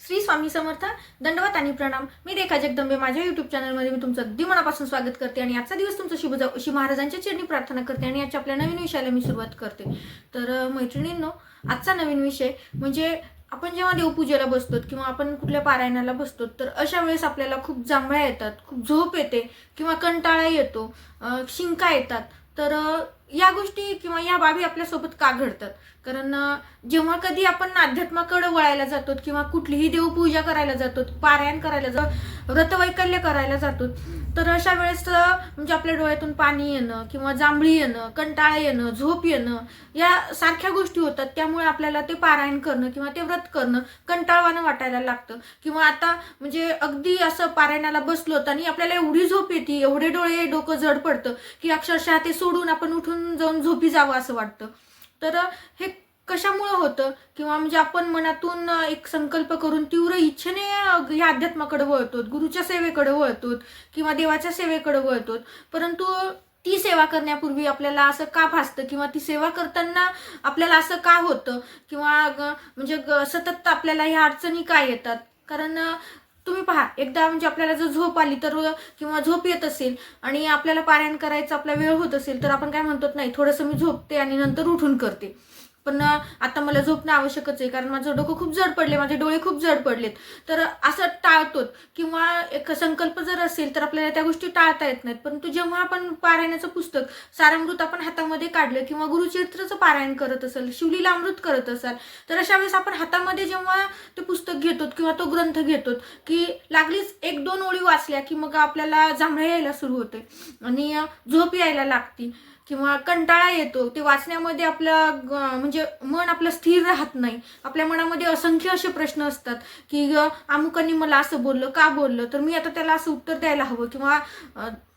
श्री स्वामी समर्थ दंडवत आणि प्रणाम. मी रेखा जगदंबे माझ्या युट्यूब चॅनलमध्ये मी तुमचं अगदी मनापासून स्वागत करते आणि आजचा दिवस तुमचं शुभ जाऊ अशी महाराजांच्या चरणी प्रार्थना करते आणि याच्या आपल्या नवीन विषयाला मी सुरुवात करते. तर मैत्रिणींनो आजचा नवीन विषय म्हणजे आपण जेव्हा देवपूजेला बसतो किंवा आपण कुठल्या पारायणाला बसतो तर अशा वेळेस आपल्याला खूप जांभळ्या येतात खूप झोप येते किंवा कंटाळा येतो शिंका येतात. तर या गोष्टी किंवा या बाबी आपल्यासोबत का घडतात? कारण जेव्हा कधी आपण अध्यात्माकडे वळायला जातो किंवा कुठलीही देवपूजा करायला जातो पारायण करायला जातो व्रतवैकल्य करायला जातो तर अशा वेळेस म्हणजे आपल्या डोळ्यातून पाणी येणं किंवा जांभळी येणं कंटाळा येणं झोप येणं या सारख्या गोष्टी होतात. त्यामुळे आपल्याला ते पारायण करणं किंवा ते व्रत करणं कंटाळवानं वाटायला लागतं. किंवा आता म्हणजे अगदी असं पारायणाला बसलो आणि आपल्याला एवढी झोप येते एवढे डोळे डोकं जड पडतं की अक्षरशः ते सोडून आपण उठून जाऊन झोपी जावं असं वाटतं. तर हे कशामुळं होतं? किंवा म्हणजे आपण मनातून एक संकल्प करून तीव्र इच्छेने या अध्यात्माकडे वळतो गुरुच्या सेवेकडे वळतो किंवा देवाच्या सेवेकडे वळतो परंतु ती सेवा करण्यापूर्वी आपल्याला असं का भासतं? किंवा ती सेवा करताना आपल्याला असं का होतं? किंवा म्हणजे ग- सतत आपल्याला ह्या अडचणी का येतात? कारण तुम्ही पहा एकदा म्हणजे आपल्याला जर झोप आली तर किंवा झोप येत असेल आणि आपल्याला पारायण करायचा आपला वेळ होत असेल तर आपण काय म्हणतो नाही थोडंसं मी झोपते आणि नंतर उठून करते. पण आता मला झोपणं आवश्यकच आहे कारण माझं डोकं खूप जड पडले माझे डोळे खूप जड पडलेत. तर असं टाळतो किंवा एक संकल्प जर असेल तर आपल्याला त्या गोष्टी टाळता येत नाहीत. परंतु जेव्हा आपण पारायणाचं पुस्तक सारामृत आपण हातामध्ये काढलं किंवा गुरुचरित्राचं पारायण करत असेल शिवलीला अमृत करत असाल तर अशा वेळेस आपण हातामध्ये जेव्हा ते पुस्तक घेतो किंवा तो ग्रंथ घेतो की लागलीच एक दोन ओळी वाचल्या की मग आपल्याला जांभळ्या यायला सुरू होते. आणि झोप यायला लागती. किंवा कंटाळा येतो ते वाचण्यामध्ये आपलं ग- म्हणजे मन आपलं स्थिर राहत नाही. आपल्या मनामध्ये असंख्य असे प्रश्न असतात की अमुकांनी मला असं बोललं का बोललं? तर मी आता त्याला असं उत्तर द्यायला हवं किंवा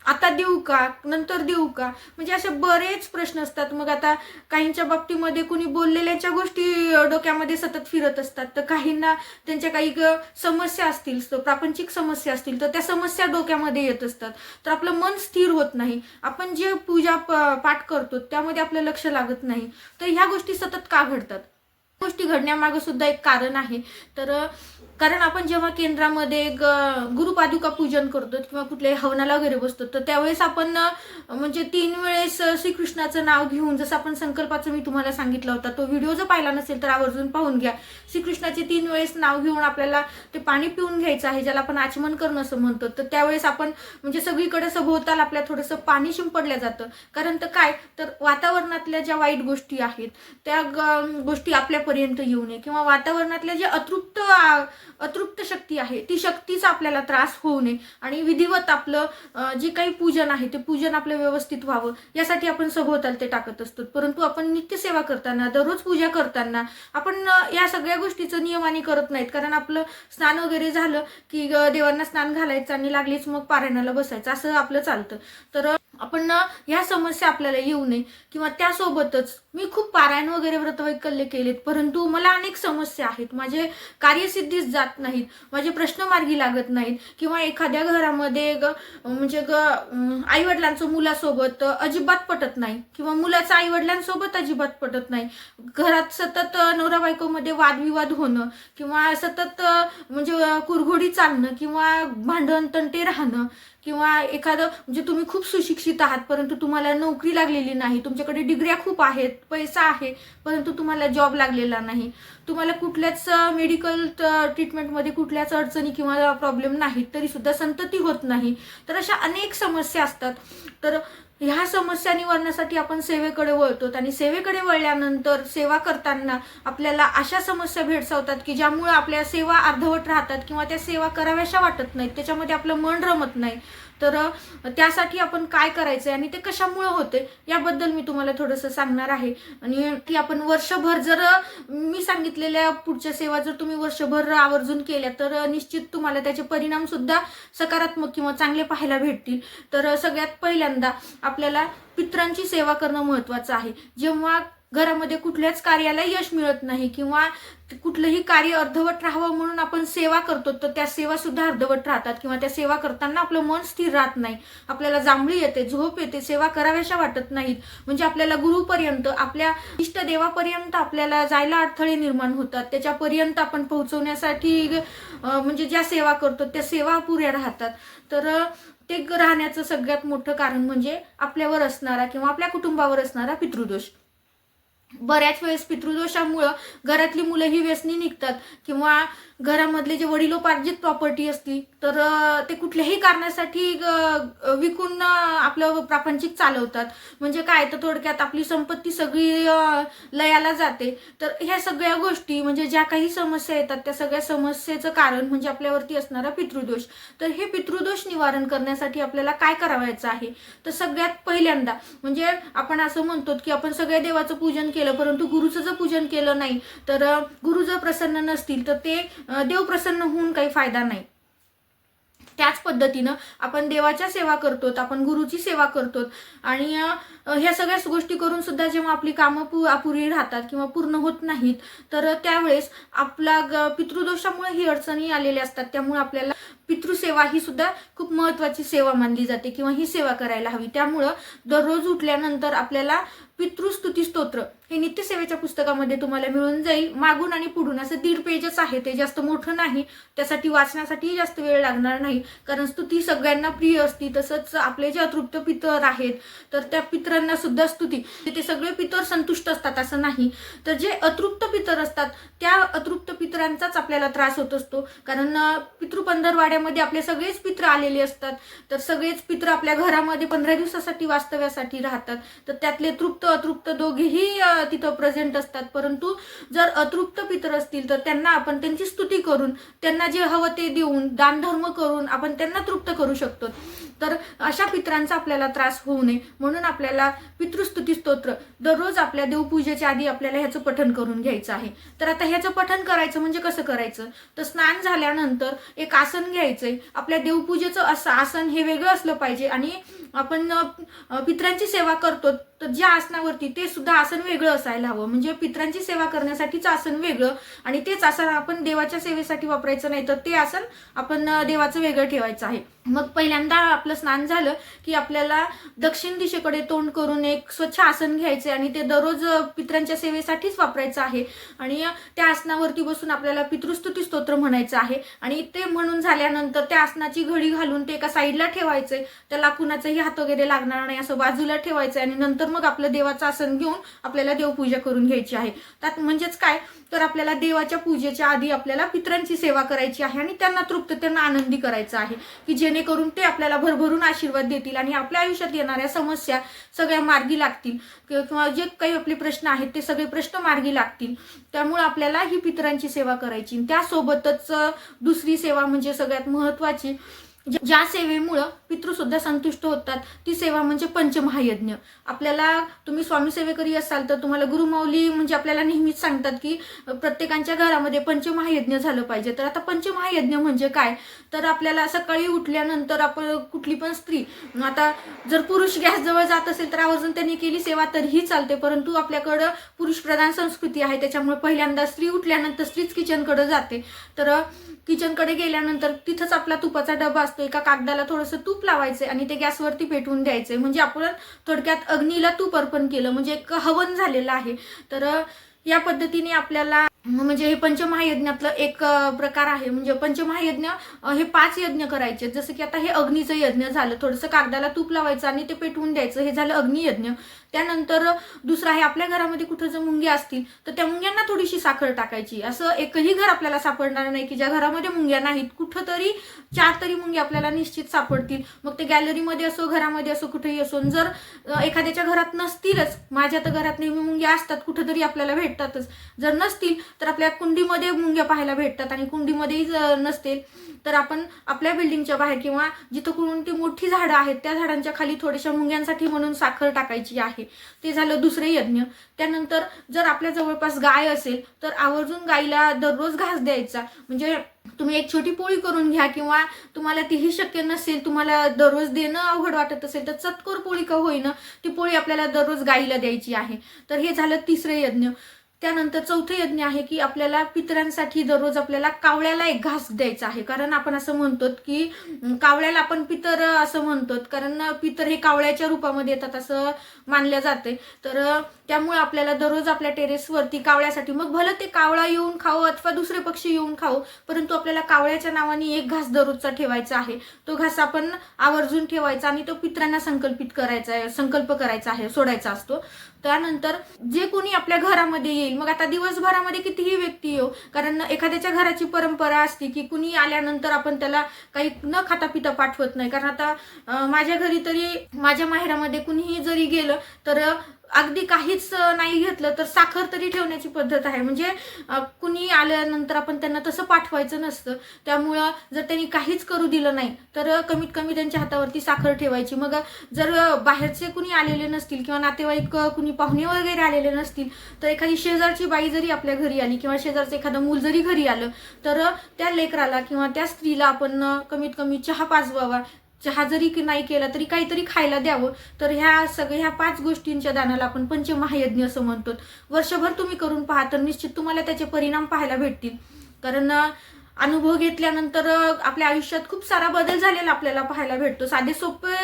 आता देऊ का? नंतर देऊ का? म्हणजे असे बरेच प्रश्न असतात. मग आता काहींच्या बाबतीमध्ये कुणी बोललेल्याच्या गोष्टी डोक्यामध्ये सतत फिरत असतात. तर काहींना त्यांच्या काही समस्या असतील प्रापंचिक समस्या असतील तर त्या समस्या डोक्यामध्ये येत असतात. तर आपलं मन स्थिर होत नाही. आपण जे पूजा पाठ करतो त्यामध्ये आपलं लक्ष लागत नाही. तर ह्या गोष्टी सतत का घडतात? गोष्टी घडण्यामागे सुद्धा एक कारण आहे. तर कारण आपण जेव्हा केंद्रामध्ये ग- गुरुपादुका पूजन करतो किंवा कुठल्याही हवनाला वगैरे बसतो तर त्यावेळेस आपण म्हणजे तीन वेळेस श्रीकृष्णाचं नाव घेऊन जसं आपण संकल्पाचं मी तुम्हाला सांगितलं होता तो व्हिडिओ जर पाहिला नसेल तर आवर्जून पाहून घ्या. श्रीकृष्णाचे तीन वेळेस नाव घेऊन आपल्याला ते पाणी पिऊन घ्यायचं आहे ज्याला आपण आचमन करणं असं म्हणतो. तर त्यावेळेस आपण म्हणजे सगळीकडे सभोवताल आपल्या थोडंसं पाणी शिंपडलं जातं. कारण तर काय? तर वातावरणातल्या ज्या वाईट गोष्टी आहेत त्या ग- गोष्टी आपल्यापर्यंत येऊ नये किंवा वातावरणातल्या जे अतृप्त अतृप्त शक्ती आहे. ती शक्तीचा आपल्याला त्रास होऊ नये. आणि विधिवत आपलं जे काही पूजन आहे ते पूजन आपलं व्यवस्थित व्हावं. यासाठी आपण सभोवताल ते टाकत असतो. परंतु आपण नित्यसेवा करताना दररोज पूजा करताना आपण या सगळ्या गोष्टीचं नियमाने करत नाहीत. कारण आपलं स्नान वगैरे झालं की देवांना स्नान घालायचं आणि लागलीच मग पारायणाला बसायचं. असं आपलं चालतं. तर आपण ना ह्या समस्या आपल्याला येऊ नये. किंवा त्यासोबतच मी खूप पारायण वगैरे व्रतवैकल्य केलेत परंतु मला अनेक समस्या आहेत. माझे कार्यसिद्धीच जात नाहीत माझे प्रश्न मार्गी लागत नाहीत. किंवा एखाद्या घरामध्ये ग म्हणजे ग आईवडिलांचं मुलासोबत अजिबात पटत नाही. किंवा मुलाचं आईवडिलांसोबत अजिबात पटत नाही. घरात सतत नवरा बायकोमध्ये वादविवाद होणं किंवा सतत म्हणजे कुरघोडी चालणं किंवा भांडण तंटे राहणं किंवा एखादं म्हणजे तुम्ही खूप सुशिक्षित आहात परंतु तुम्हाला नोकरी लागलेली नाही तुमच्याकडे डिग्र्या खूप आहेत पैसा आहे परंतु तुम्हाला जॉब लागलेला नाही. तुम्हाला कुठल्याच मेडिकल ट्रीटमेंटमध्ये कुठल्याच अडचणी किंवा प्रॉब्लेम नाहीत तरीसुद्धा संतती होत नाही. तर अशा अनेक समस्या असतात. तर ह्या समस्या निवारण्यासाठी आपण सेवेकडे वळतो. आणि सेवेकडे वळल्यानंतर सेवा करताना आपल्याला अशा समस्या भेडसावतात की ज्यामुळे आपल्या सेवा अर्धवट राहतात किंवा त्या सेवा कराव्याशा वाटत नाहीत. त्याच्यामध्ये आपलं मन रमत नाही. तर त्यासाठी आपण काय करायचं आणि ते कशामुळे होते याबद्दल मी तुम्हाला थोडंसं सांगणार आहे. आणि की आपण वर्षभर जर मी सांगितलेल्या पुढच्या सेवा जर तुम्ही वर्षभर आवर्जून केल्या तर निश्चित तुम्हाला त्याचे परिणामसुद्धा सकारात्मक किंवा चांगले पाहायला भेटतील. तर सगळ्यात पहिल्यांदा आपल्याला पित्रांची सेवा करणं महत्वाचं आहे. जेव्हा घरामध्ये कुठल्याच कार्याला यश मिळत नाही किंवा कुठलंही कार्य अर्धवट राहावं म्हणून आपण सेवा करतो तर त्या सेवा सुद्धा अर्धवट राहतात किंवा त्या सेवा करताना आपलं मन स्थिर राहत नाही. आपल्याला जांभळी येते झोप येते सेवा कराव्याशा वाटत नाहीत. म्हणजे आपल्याला गुरुपर्यंत आपल्या इष्टदेवापर्यंत आपल्याला जायला अडथळे निर्माण होतात. त्याच्यापर्यंत आपण पोहोचवण्यासाठी म्हणजे ज्या सेवा करतो त्या सेवा पुऱ्या राहतात. तर ते राहण्याचं सगळ्यात मोठं कारण म्हणजे आपल्यावर असणारा किंवा आपल्या कुटुंबावर असणारा पितृदोष. बऱ्याच वेळेस पितृदोषामुळं घरातली मुलं ही व्यसनी निघतात किंवा घरामधले जे वडिलोपार्जित प्रॉपर्टी असती तर ते कुठल्याही कारणासाठी विकून आपलं प्रापंचिक चालवतात. म्हणजे काय तर थोडक्यात आपली संपत्ती सगळी लयाला जाते. तर ह्या सगळ्या गोष्टी म्हणजे ज्या काही समस्या येतात त्या सगळ्या समस्येचं कारण म्हणजे आपल्यावरती असणारा पितृदोष. तर हे पितृदोष निवारण करण्यासाठी आपल्याला काय करावायचं आहे? तर सगळ्यात पहिल्यांदा म्हणजे आपण असं म्हणतो की आपण सगळ्या देवाचं पूजन केलं परंतु गुरुचं जर पूजन केलं नाही तर गुरु जर प्रसन्न नसतील तर ते देव प्रसन्न होऊन काही फायदा नाही. त्याच पद्धतीनं आपण देवाच्या सेवा करतो आपण गुरुची सेवा करतो आणि ह्या सगळ्याच गोष्टी करून सुद्धा जेव्हा आपली कामं पु अपुरी राहतात किंवा पूर्ण होत नाहीत तर त्यावेळेस आपला पितृदोषामुळे ही अडचणी आलेल्या असतात. त्यामुळे आपल्याला पितृसेवा ही सुद्धा खूप महत्वाची सेवा मानली जाते किंवा ही सेवा करायला हवी. त्यामुळं दररोज उठल्यानंतर आपल्याला पितृस्तुती स्तोत्र हे नित्यसेवेच्या पुस्तकामध्ये तुम्हाला मिळून जाईल. मागून आणि पुढून असं दीड पेजच आहे ते जास्त मोठं नाही. त्यासाठी वाचण्यासाठीही जास्त वेळ लागणार नाही. कारण स्तुती सगळ्यांना प्रिय असती. तसंच आपले जे अतृप्त पितर आहेत तर त्या पितरांना सुद्धा स्तुती. ते सगळे पितर संतुष्ट असतात असं नाही. तर जे अतृप्त पितर असतात त्या अतृप्त पितरांचाच आपल्याला त्रास होत असतो. कारण अं, पितृपंधरवाड्यामध्ये आपले सगळेच पित्र आलेले असतात. तर सगळेच पित्र आपल्या घरामध्ये पंधरा दिवसासाठी वास्तव्यासाठी राहतात. तर त्यातले तृप्त अतृप्त दोघेही तिथं प्रेझेंट असतात. परंतु जर अतृप्त पितर असतील तर त्यांना आपण त्यांची स्तुती करून त्यांना जे हवं ते देऊन दानधर्म करून आपण त्यांना तृप्त करू शकतो. तर अशा पित्रांचा आपल्याला त्रास होऊ नये. म्हणून आपल्याला पितृस्तुती स्तोत्र दररोज आपल्या देवपूजेच्या आधी आपल्याला ह्याचं पठण करून घ्यायचं आहे. तर आता ह्याचं पठण करायचं म्हणजे कसं करायचं? तर स्नान झाल्यानंतर एक आसन घ्यायचंय. आपल्या देवपूजेचं असं आसन हे वेगळं असलं पाहिजे आणि आपण पित्रांची सेवा करतो. तर ज्या आसनावरती ते सुद्धा आसन वेगळं असायला हवं. म्हणजे पित्रांची सेवा करण्यासाठीच आसन वेगळं आणि तेच आसन आपण देवाच्या सेवेसाठी वापरायचं नाही तर ते आसन आपण देवाचं वेगळं ठेवायचं आहे. मग पहिल्यांदा आपलं स्नान झालं की आपल्याला दक्षिण दिशेकडे तोंड करून एक स्वच्छ आसन घ्यायचे आणि ते दररोज पित्रांच्या सेवेसाठीच वापरायचं आहे. आणि त्या आसनावरती बसून आपल्याला पितृस्तुती स्तोत्र म्हणायचं आहे. आणि ते म्हणून झाल्यानंतर त्या आसनाची घडी घालून ते एका साईडला ठेवायचंय. त्याला कुणाचाही हात वगैरे लागणार नाही. असं बाजूला ठेवायचं आणि नंतर मग आपलं देवाचं आसन घेऊन आपल्याला देवपूजा करून घ्यायची आहे. त्यात म्हणजेच काय? तर आपल्याला देवाच्या पूजेच्या आधी आपल्याला पित्रांची सेवा करायची आहे आणि त्यांना तृप्त त्यांना आनंदी करायचं आहे. की जेणेकरून ते आपल्याला भरभरून आशीर्वाद देतील आणि आपल्या आयुष्यात येणाऱ्या समस्या सगळ्या मार्गी लागतील. किंवा जे काही आपले प्रश्न आहेत ते सगळे प्रश्न मार्गी लागतील. त्यामुळे आपल्याला ही पितरांची सेवा करायची. त्यासोबतच दुसरी सेवा म्हणजे सगळ्यात महत्वाची ज्या- सेवेमुळं पितृसुद्धा संतुष्ट होतात ती सेवा म्हणजे पंचमहायज्ञ. आपल्याला तुम्ही स्वामी सेवेकरी असाल तर तुम्हाला गुरुमाऊली म्हणजे आपल्याला नेहमीच सांगतात की प्रत्येकांच्या घरामध्ये पंचमहायज्ञ झालं पाहिजे. तर आता पंचमहायज्ञ म्हणजे काय? तर आपल्याला सकाळी उठल्यानंतर आपण कुठली पण स्त्री आता जर पुरुष गॅसजवळ जात असेल तर आवर्जून त्यांनी केली सेवा तरीही चालते. परंतु आपल्याकडं पुरुषप्रधान संस्कृती आहे त्याच्यामुळे पहिल्यांदा स्त्री उठल्यानंतर स्त्रीच किचनकडं जाते. तर किचनकडे गेल्यानंतर तिथंच आपला तुपाचा डबा असतो. एका कागदाला थोडंसं तूप लावायचं आणि ते गॅसवरती पेटवून द्यायचे. म्हणजे आपण थोडक्यात अग्नीला तूप अर्पण केलं. म्हणजे एक हवन झालेलं आहे. तर या पद्धतीने आपल्याला म्हणजे हे पंचमहायज्ञातलं एक प्रकार आहे. म्हणजे पंचमहायज्ञ हे पाच यज्ञ करायचे. जसं की आता हे अग्नीचं यज्ञ झालं. थोडंसं कागदाला तूप लावायचं आणि ते पेटवून द्यायचं. हे झालं अग्नियज्ञ. त्यानंतर दुसरं आहे आपल्या घरामध्ये कुठं जर मुंग्या असतील तर त्या मुंग्यांना थोडीशी साखर टाकायची. असं एकही घर आपल्याला सापडणार नाही की ज्या घरामध्ये मुंग्या नाहीत कुठं तरी चार तरी मुंग्या आपल्याला निश्चित सापडतील. मग ते गॅलरीमध्ये असो घरामध्ये असो कुठेही असो जर एखाद्याच्या घरात नसतीलच माझ्या तर घरात नेहमी मुंग्या असतात कुठंतरी आपल्याला भेटतातच. जर नसतील तर आपल्या कुंडीमध्ये मुंग्या पाहायला भेटतात आणि कुंडीमध्येही जर नसतील तर आपण आपल्या बिल्डिंगच्या बाहेर किंवा जिथं कोणती मोठी झाडं आहेत त्या झाडांच्या खाली थोड्याशा मुंग्यांसाठी म्हणून साखर टाकायची आहे. ते झालं दुसरे यज्ञ. त्यानंतर जर आपल्या जवळपास गाय असेल तर आवर्जून गायीला दररोज घास द्यायचा. म्हणजे तुम्ही एक छोटी पोळी करून घ्या किंवा तुम्हाला तीही शक्य नसेल तुम्हाला दररोज देणं अवघड वाटत असेल तर चतकोर पोळी का होईना ती पोळी आपल्याला दररोज गायीला द्यायची आहे. तर हे झालं तिसरे यज्ञ. त्यानंतर चौथं यज्ञ आहे की आपल्याला पितरांसाठी दररोज आपल्याला कावळ्याला एक घास द्यायचा आहे. कारण आपण असं म्हणतो की कावळ्याला आपण पितर असं म्हणतो कारण पितर हे कावळ्याच्या रूपामध्ये येतात असं मानलं जाते तर त्यामुळे आपल्याला दररोज आपल्या टेरेसवरती कावळ्यासाठी मग भलं ते कावळा येऊन खावं अथवा दुसरे पक्षी येऊन खाऊ परंतु आपल्याला कावळ्याच्या नावाने एक घास दररोजचा ठेवायचा आहे. तो घास आपण आवर्जून ठेवायचा आणि तो पित्रांना संकल्पित करायचा आहे संकल्प करायचा आहे सोडायचा असतो. त्यानंतर जे कोणी आपल्या घरामध्ये येईल मग आता दिवसभरामध्ये कितीही व्यक्ती येऊ कारण एखाद्याच्या घराची परंपरा असते की कुणी आल्यानंतर आपण त्याला काही न खाता पिता पाठवत नाही. कारण आता माझ्या घरी तरी माझ्या माहेरामध्ये कुणीही जरी गेलं तर अगदी काहीच नाही घेतलं तर साखर तरी ठेवण्याची पद्धत आहे. म्हणजे कुणी आल्यानंतर आपण त्यांना तसं पाठवायचं नसतं. त्यामुळं जर त्यांनी काहीच करू दिलं नाही तर कमीत कमी त्यांच्या हातावरती साखर ठेवायची. मग जर बाहेरचे कुणी आलेले नसतील किंवा नातेवाईक कुणी पाहुणे वगैरे आलेले नसतील तर एखादी शेजारची बाई जरी आपल्या घरी आली किंवा शेजारचं एखादं मूल जरी घरी आलं तर त्या लेकराला किंवा त्या स्त्रीला आपण कमीत कमी चहा पाजवावा. चहा जरी की नाही केला तरी काहीतरी खायला द्यावं. तर ह्या सगळ्या ह्या पाच गोष्टींच्या दानाला आपण पंचमहायज्ञ असं म्हणतो. वर्षभर तुम्ही करून पाहा तर निश्चित तुम्हाला त्याचे परिणाम पाहायला भेटतील. कारण अनुभव घेतल्यानंतर आपल्या आयुष्यात खूप सारा बदल झालेला आपल्याला पाहायला भेटतो. साधे सोपे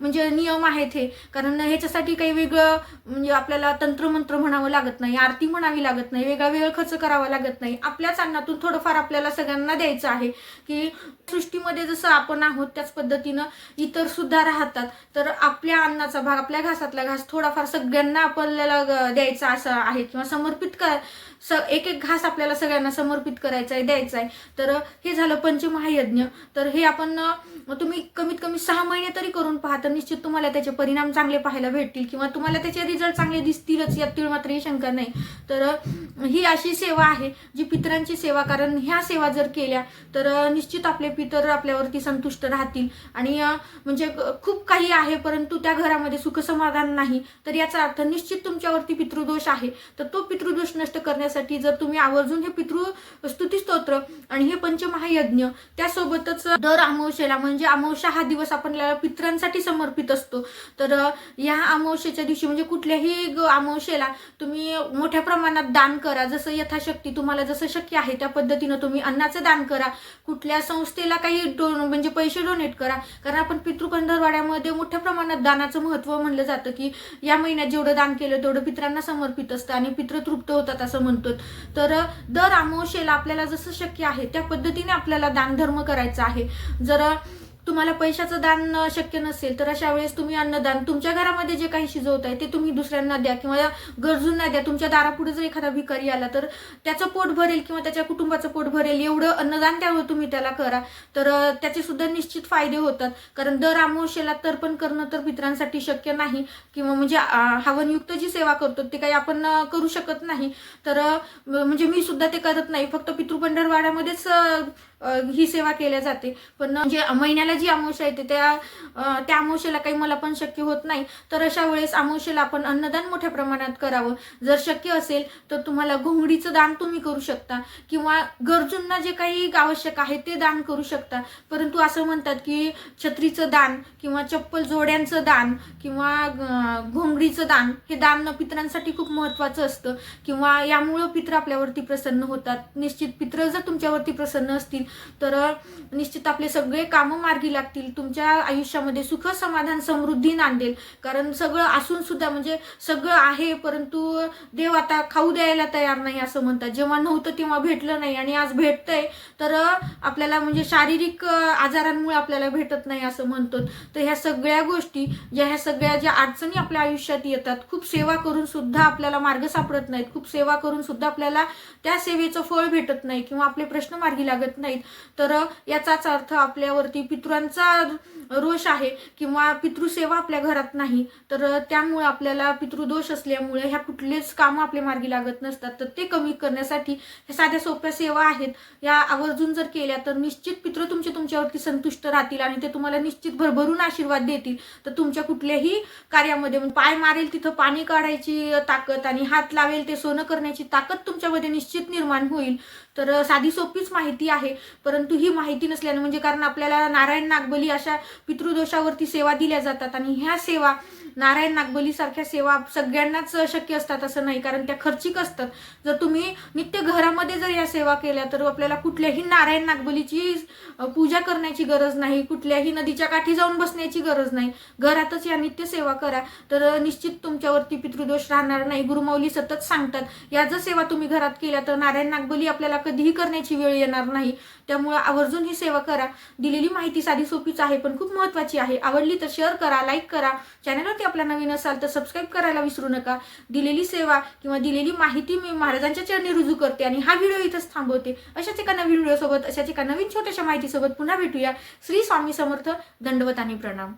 म्हणजे नियम आहेत हे. कारण ह्याच्यासाठी काही वेगळं म्हणजे आपल्याला तंत्रमंत्र म्हणावं लागत नाही आरती म्हणावी लागत नाही वेगळा वेळ खर्च करावा लागत नाही. आपल्याच अन्नातून थोडंफार आपल्याला सगळ्यांना द्यायचं आहे की सृष्टीमध्ये जसं आपण आहोत त्याच पद्धतीनं इतर सुद्धा राहतात. तर आपल्या अन्नाचा भाग आपल्या घासातला घास थोडाफार सगळ्यांना आपल्याला द्यायचा असं आहे किंवा समर्पित कर स एक एक घास आपल्याला सगळ्यांना समर्पित करायचा आहे द्यायचा आहे तर हे झालं पंचमहायज्ञ. तर हे आपण तुम्ही कमीत कमी सहा महिने तरी करून पहा तर निश्चित तुम्हाला त्याचे परिणाम चांगले पाहायला भेटतील किंवा तुम्हाला त्याचे रिझल्ट चांगले दिसतीलच यातील मात्र ही शंका नाही. तर ही अशी सेवा आहे जी पितरांची सेवा कारण ह्या सेवा जर केल्या तर निश्चित आपले पितर आपल्यावरती संतुष्ट राहतील. आणि म्हणजे खूप काही आहे परंतु त्या घरामध्ये सुखसमाधान नाही. तर याचा अर्थ निश्चित तुमच्यावरती पितृदोष आहे. तर तो पितृदोष नष्ट करण्यासाठी जर तुम्ही आवर्जून हे पितृ स्तुती स्तोत्र आणि हे पंचमहायज्ञ त्यासोबतच दर अमावस्येला म्हणजे अमावस्या हा दिवस आपल्याला पितरांसाठी समर्पित असतो. तर या अमावस्येच्या दिवशी म्हणजे कुठल्याही अमावशेला अमावस्येला तुम्ही मोठ्या प्रमाणात दान करा. जसं यथाशक्ती तुम्हाला जसं शक्य आहे त्या पद्धतीनं तुम्ही अन्नाचं दान करा. कुठल्या संस्थेला काही डो म्हणजे पैसे डोनेट करा. कारण आपण पितृपंधरवाड्यामध्ये मोठ्या प्रमाणात दानाचं महत्त्व म्हणलं जातं की या महिन्यात जेवढं दान केलं तेवढं पितरांना समर्पित असतं आणि पितृ तृप्त होतात असं म्हणतो तर दर अमावशेला आपल्याला जसं शक्य आहे त्या पद्धतीने आपल्याला दानधर्म करायचा आहे. जर तुम्हाला पैशाचं दान शक्य नसेल तर अशा वेळेस तुम्ही अन्नदान तुमच्या घरामध्ये जे काही शिजवताय ते तुम्ही दुसऱ्यांना द्या किंवा गरजूंना द्या. तुमच्या दारापुढे जर एखादा भिकारी आला तर त्याचं पोट भरेल किंवा त्याच्या कुटुंबाचं पोट भरेल एवढं अन्नदान त्यावर तुम्ही त्याला करा. तर त्याचे सुद्धा निश्चित फायदे होतात. कारण दर आमोशेला तर्पण करणं तर मित्रांसाठी शक्य नाही किंवा म्हणजे हवनयुक्त जी सेवा करतो ते काही आपण करू शकत नाही. तर म्हणजे मी सुद्धा ते करत नाही. फक्त पितृपंढरवाड्यामध्येच ही सेवा केल्या जाते. पण म्हणजे महिन्याला जी अमावस्या येते त्या त्या अमावस्येला काही मला पण शक्य होत नाही. तर अशा वेळेस अमावस्येला आपण अन्नदान मोठ्या प्रमाणात करावं. जर शक्य असेल तर तुम्हाला घोंगडीचं दान तुम्ही करू शकता. किंवा गरजूंना जे काही आवश्यक आहे ते दान करू शकता. परंतु असं म्हणतात की छत्रीचं दान किंवा चप्पल जोड्यांचं दान किंवा घोंगडीचं दान हे दान पितरांसाठी खूप महत्त्वाचं असतं. किंवा यामुळं पित्र आपल्यावरती प्रसन्न होतात. निश्चित पित्र जर तुमच्यावरती प्रसन्न असतील तर निश्चित आपले सगळे कामं मार्गी लागतील. तुमच्या आयुष्यामध्ये सुख समाधान समृद्धी नांदेल. कारण सगळं असून सुद्धा म्हणजे सगळं आहे परंतु देव आता खाऊ द्यायला तयार नाही असं म्हणतात. जेव्हा नव्हतं तेव्हा भेटलं नाही आणि आज भेटतंय तर आपल्याला म्हणजे शारीरिक आजारांमुळे आपल्याला भेटत नाही असं म्हणतो तर ह्या सगळ्या गोष्टी ज्या ह्या सगळ्या ज्या अडचणी आपल्या आयुष्यात येतात खूप सेवा करून सुद्धा आपल्याला मार्ग सापडत नाहीत. खूप सेवा करून सुद्धा आपल्याला त्या सेवेचं फळ भेटत नाही किंवा आपले प्रश्न मार्गी लागत नाहीत. तर याचाच अर्थ आपल्यावरती पितरांचा रोष आहे किंवा पितृसेवा आपल्या घरात नाही तर त्यामुळे आपल्याला पितृदोष असल्यामुळे ह्या कुठलेच कामं आपल्या मार्गी लागत नसतात. तर ते कमी करण्यासाठी ह्या साध्या सोप्या सेवा आहेत. या आवर्जून जर केल्या तर निश्चित पितृ तुमचे तुमच्यावरती संतुष्ट राहतील आणि ते तुम्हाला निश्चित भरभरून आशीर्वाद देतील. तर तुमच्या कुठल्याही कार्यामध्ये म्हणजे पाय मारेल तिथं पाणी काढायची ताकद आणि हात लावेल ते सोनं करण्याची ताकद तुमच्यामध्ये निश्चित निर्माण होईल. तर साधी सोपीच माहिती आहे. परंतु ही माहिती नसल्याने म्हणजे कारण आपल्याला नारायण नागबली अशा पितृदोषावरती सेवा दिल्या जातात. आणि ह्या सेवा नारायण नागबली सारख्या सेवा सगळ्यांनाच शक्य असतात असं नाही कारण त्या खर्चिक असतात. जर तुम्ही नित्य घरामध्ये जर या सेवा केल्या तर आपल्याला कुठल्याही नारायण नागबलीची पूजा करण्याची गरज नाही कुठल्याही नदीच्या काठी जाऊन बसण्याची गरज नाही. घरातच या नित्य सेवा करा. तर निश्चित तुमच्यावरती पितृदोष राहणार नाही. गुरुमाऊली सतत सांगतात या जर सेवा तुम्ही घरात केल्या तर नारायण नागबली आपल्याला कधीही करण्याची वेळ येणार नाही. त्यामुळे आवर्जून ही सेवा करा. दिलेली माहिती साधी सोपीच आहे पण खूप महत्त्वाची आहे. आवडली तर शेअर करा लाईक करा. चॅनलवरती आपला नवीन असाल तर सबस्क्राईब करायला विसरू नका. दिलेली सेवा किंवा दिलेली माहिती मी महाराजांच्या चरणी रुजू करते आणि हा व्हिडिओ इथंच थांबवते. अशाच एका नवीन व्हिडिओसोबत अशाच एका नवीन छोट्याशा माहितीसोबत पुन्हा भेटूया. श्री स्वामी समर्थ दंडवत आणि प्रणाम.